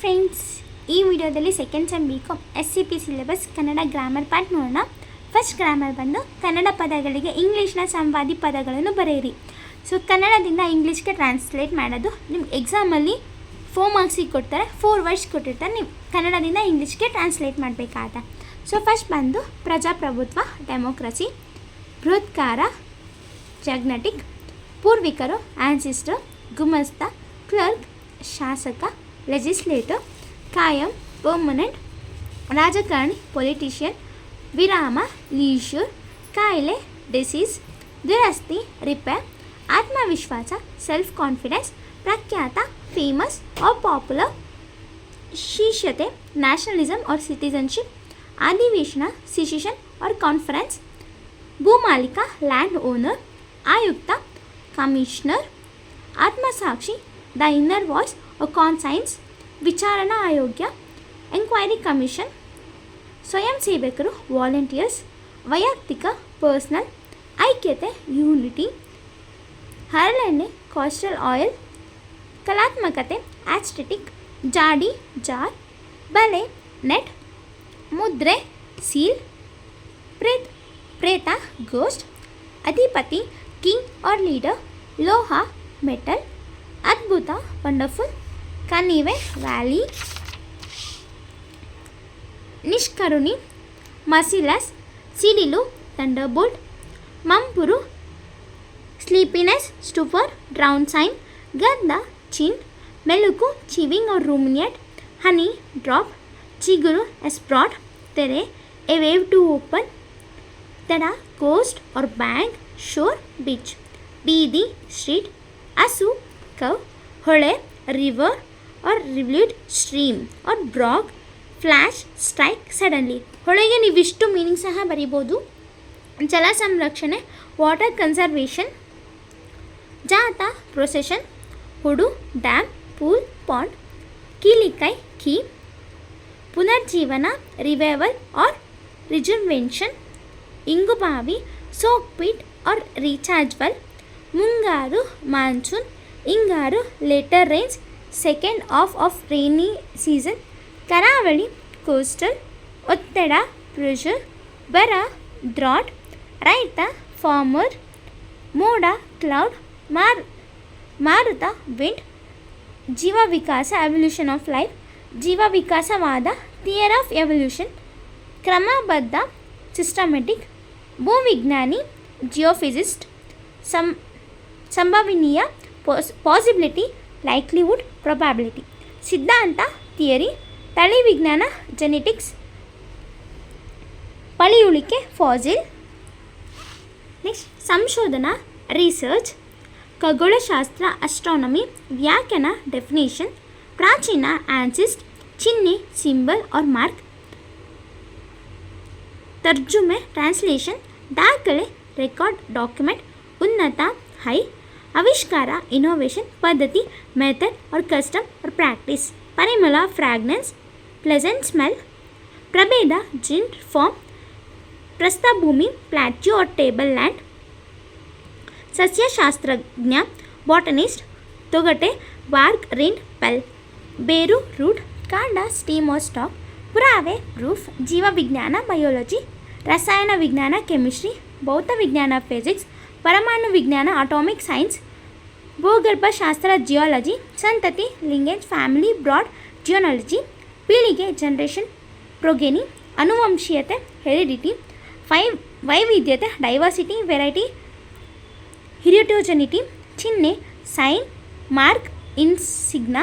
Friends ಈ ವಿಡಿಯೋದಲ್ಲಿ second sem B com S C P syllabus Kannada grammar part ನೋಡೋಣ. First grammar ಬಂದು ಕನ್ನಡ ಪದಗಳಿಗೆ ಇಂಗ್ಲೀಷ್ನ ಸಂವಾದಿ ಪದಗಳನ್ನು ಬರೆಯಿರಿ. ಸೊ ಕನ್ನಡದಿಂದ ಇಂಗ್ಲೀಷ್ಗೆ ಟ್ರಾನ್ಸ್ಲೇಟ್ ಮಾಡೋದು. ನಿಮ್ಮ ಎಕ್ಸಾಮಲ್ಲಿ ಫೋರ್ ಮಾರ್ಕ್ಸಿಗೆ ಕೊಡ್ತಾರೆ ಫೋರ್ ವರ್ಡ್ಸ್ ಕೊಟ್ಟಿರ್ತಾರೆ ನೀವು. ಕನ್ನಡದಿಂದ ಇಂಗ್ಲೀಷ್ಗೆ ಟ್ರಾನ್ಸ್ಲೇಟ್ ಮಾಡಬೇಕಾದ. ಸೊ ಫಸ್ಟ್ ಬಂದು ಪ್ರಜಾಪ್ರಭುತ್ವ ಡೆಮೋಕ್ರಸಿ ಬೃಹತ್ಕಾರ ಜಗ್ನಟಿಕ್ ಪೂರ್ವಿಕರು ಆನ್ಸಿಸ್ಟರ್ ಗುಮಸ್ತ ಕ್ಲರ್ಕ್ ಶಾಸಕ ಲೆಜಿಸ್ಲೇಟರ್ ಕಾಯಂ ಪರ್ಮನೆಂಟ್ ರಾಜಕಾರಣಿ ಪೊಲಿಟಿಷಿಯನ್ ವಿರಾಮ ಲೀಶೂರ್ ಕಾಯಿಲೆ ಡಿಸೀಸ್ ದುರಸ್ತಿ ರಿಪೇರ್ ಆತ್ಮವಿಶ್ವಾಸ ಸೆಲ್ಫ್ ಕಾನ್ಫಿಡೆನ್ಸ್ ಪ್ರಖ್ಯಾತ famous or popular ಶಿಷ್ಯತೆ nationalism R citizenship ಅಧಿವೇಶನ ಸಿಸಿಷನ್ ಆರ್ ಕಾನ್ಫರೆನ್ಸ್ ಭೂಮಾಲೀಕ ಲ್ಯಾಂಡ್ ಓನರ್ ಆಯುಕ್ತ commissioner ಆತ್ಮಸಾಕ್ಷಿ the inner voice conscience ವಿಚಾರಣಾ ಆಯೋಗ್ಯ ಎಂಕ್ವೈರಿ ಕಮಿಷನ್ ಸ್ವಯಂ ಸೇವಕರು ವಾಲಂಟಿಯರ್ಸ್ ವೈಯಕ್ತಿಕ ಪರ್ಸ್ನಲ್ ಐಕ್ಯತೆ ಯೂನಿಟಿ ಹರಳೆಣ್ಣೆ ಕಾಸ್ಟ್ರಲ್ ಆಯಿಲ್ ಕಲಾತ್ಮಕತೆ ಆಸ್ಟೆಟಿಕ್ ಜಾಡಿ ಜಾರ್ ಬಲೆ ನೆಟ್ ಮುದ್ರೆ ಸೀಲ್ ಪ್ರೇತ್ ಪ್ರೇತ ಗೋಸ್ಟ್ ಅಧಿಪತಿ ಕಿಂಗ್ ಆರ್ ಲೀಡರ್ ಲೋಹ ಮೆಟಲ್ ಅದ್ಭುತ ವಂಡರ್ಫುಲ್ ಕಣಿವೆ ವ್ಯಾಲಿ ನಿಷ್ಕರುಣಿ ಮಸಿಲಸ್ ಸಿಡಿಲು ಥಂಡರ್ಬೋಲ್ಟ್ ಮಂಪುರು ಸ್ಲೀಪಿನೆಸ್ ಸ್ಟುಫರ್ ಡ್ರೌನ್ ಸೈನ್ ಗಂಧ ಚಿನ್ ಮೆಲುಕು ಚಿವಿಂಗ್ ಆರ್ ರೂಮಿನಿಯಟ್ ಹನಿ ಡ್ರಾಪ್ ಚಿಗುರು ಎಸ್ಪ್ರಾಟ್ ತೆರೆ ಎ ವೇವ್ ಟು ಓಪನ್ ತಡ coast or bank shore beach ಬೀದಿ ಸ್ಟ್ರೀಟ್ ಹಸು ಕವ್ ಹೊಳೆ river or rivulet stream or brook flash strike suddenly ಹೊಳೆಗೆ ನೀವಿಷ್ಟು ಮೀನಿಂಗ್ ಸಹ ಬರಿಬೋದು. ಜಲ ಸಂರಕ್ಷಣೆ ವಾಟರ್ ಕನ್ಸರ್ವೇಷನ್ ಜಾತ ಪ್ರೊಸೆಷನ್ ಹುಡು ಡ್ಯಾಮ್ ಪೂಲ್ ಪಾಂಡ್ ಕೀಲಿಕೈ, ಕೀ, ಪುನರ್ಜೀವನ revival or rejuvenation ಇಂಗುಬಾವಿ soak pit or recharge well ಮುಂಗಾರು monsoon ಇಂಗಾರು later rains second of of rainy season ಕರಾವಳಿ ಕೋಸ್ಟಲ್ ಒತ್ತಡ ಪ್ರೆಷರ್ ಬರ ಡ್ರಾಟ್ ರೈತ ಫಾರ್ಮರ್ ಮೋಡ ಕ್ಲೌಡ್ ಮಾರ್ ಮಾರುತ ವಿಂಡ್ ಜೀವ ವಿಕಾಸ ಎವಲ್ಯೂಷನ್ ಆಫ್ ಲೈಫ್ ಜೀವ ವಿಕಾಸವಾದ ಥಿಯರ್ ಆಫ್ ಎವಲ್ಯೂಷನ್ ಕ್ರಮಬದ್ಧ ಸಿಸ್ಟಮೆಟಿಕ್ ಭೂವಿಜ್ಞಾನಿ ಜಿಯೋಫಿಸಿಸ್ಟ್ ಸಂ ಸಂಭವನೀಯ ಪಾಸ್ ಪಾಸಿಬಿಲಿಟಿ ಲೈಕ್ಲಿಹುಡ್ ಪ್ರೊಬ್ಯಾಬಿಲಿಟಿ ಸಿದ್ಧಾಂತ ಥಿಯರಿ ತಳಿ ವಿಜ್ಞಾನ ಜೆನೆಟಿಕ್ಸ್ ಪಳಿಯುಳಿಕೆ ಫಾಸಿಲ್ ನೆಕ್ಸ್ಟ್ ಸಂಶೋಧನಾ ರಿಸರ್ಚ್ ಖಗೋಳಶಾಸ್ತ್ರ ಅಸ್ಟ್ರಾನಮಿ ವ್ಯಾಖ್ಯಾನ ಡೆಫಿನೇಷನ್ ಪ್ರಾಚೀನ ಆನ್ಸಿಸ್ಟ್ ಚಿಹ್ನೆ ಸಿಂಬಲ್ ಆರ್ ಮಾರ್ಕ್ ತರ್ಜುಮೆ ಟ್ರಾನ್ಸ್ಲೇಷನ್ ದಾಖಲೆ ರೆಕಾರ್ಡ್ ಡಾಕ್ಯುಮೆಂಟ್ ಉನ್ನತ ಹೈ ಆವಿಷ್ಕಾರ ಇನೋವೇಷನ್ ಪದ್ಧತಿ method or custom or practice ಪರಿಮಳ ಫ್ರಾಗ್ನೆನ್ಸ್ ಪ್ಲೆಸೆಂಟ್ ಸ್ಮೆಲ್ ಪ್ರಭೇದ ಜಿನ್ ಫಾರ್ಮ್ ಪ್ರಸ್ಥಭೂಮಿ plateau R table land ಸಸ್ಯಶಾಸ್ತ್ರಜ್ಞ botanist ತೊಗಟೆ ಬಾರ್ಕ್ ರಿಂಡ್ ಪೆಲ್ ಬೇರು ರೂಟ್ ಕಾಂಡ ಸ್ಟೀಮ್ ಆರ್ ಸ್ಟಾಕ್ ಪುರಾವೆ ಪ್ರೂಫ್ ಜೀವವಿಜ್ಞಾನ ಬಯೋಲಜಿ ರಸಾಯನ ವಿಜ್ಞಾನ ಕೆಮಿಸ್ಟ್ರಿ ಭೌತ ವಿಜ್ಞಾನ ಫಿಸಿಕ್ಸ್ ಪರಮಾಣು ವಿಜ್ಞಾನ ಅಟಾಮಿಕ್ ಸೈನ್ಸ್ ಭೂಗರ್ಭಶಾಸ್ತ್ರ ಜಿಯಾಲಜಿ ಸಂತತಿ ಲಿಂಗೇಜ್ ಫ್ಯಾಮಿಲಿ ಬ್ರಾಡ್ ಜಿಯೋನಾಲಜಿ ಪೀಳಿಗೆ ಜನ್ರೇಷನ್ ಪ್ರೊಗೆನಿ ಅನುವಂಶೀಯತೆ ಹೆರಿಡಿಟಿ ಫೈವ್ ವೈವಿಧ್ಯತೆ ಡೈವರ್ಸಿಟಿ ವೆರೈಟಿ ಹಿರಿಯೋಟೋಜನಿಟಿ ಚಿಹ್ನೆ ಸೈನ್ ಮಾರ್ಕ್ ಇನ್ಸಿಗ್ನ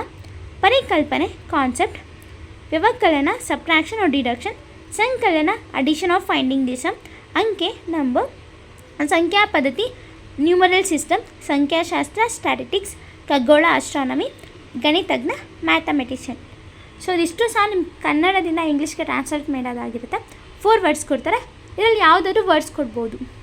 ಪರಿಕಲ್ಪನೆ ಕಾನ್ಸೆಪ್ಟ್ ವ್ಯವಕಲನ ಸಬ್ಟ್ರಾಕ್ಷನ್ ಆರ್ ಡಿಡಕ್ಷನ್ ಸಂಕಲನ addition of finding the sum ಅಂಕೆ ನಂಬರ್ ಸಂಖ್ಯಾ ಪದ್ಧತಿ ನ್ಯೂಮರಲ್ ಸಿಸ್ಟಮ್, ಸಂಖ್ಯಾಶಾಸ್ತ್ರ ಸ್ಟ್ಯಾಟಿಟಿಕ್ಸ್ ಖಗೋಳ, ಆಸ್ಟ್ರಾನಮಿ, ಗಣಿತಜ್ಞ, ಮ್ಯಾಥಮೆಟಿಷಿಯನ್. ಸೊ ಇದಿಷ್ಟು ಸಹ ನಿಮ್ಮ ಕನ್ನಡದಿಂದ ಇಂಗ್ಲೀಷ್ಗೆ ಟ್ರಾನ್ಸ್ಲೇಟ್ ಮಾಡೋದಾಗಿರುತ್ತೆ. ಫೋರ್ ವರ್ಡ್ಸ್ ಕೊಡ್ತಾರೆ. ಇದರಲ್ಲಿ ಯಾವುದಾದ್ರು ವರ್ಡ್ಸ್ ಕೊಡ್ಬೋದು.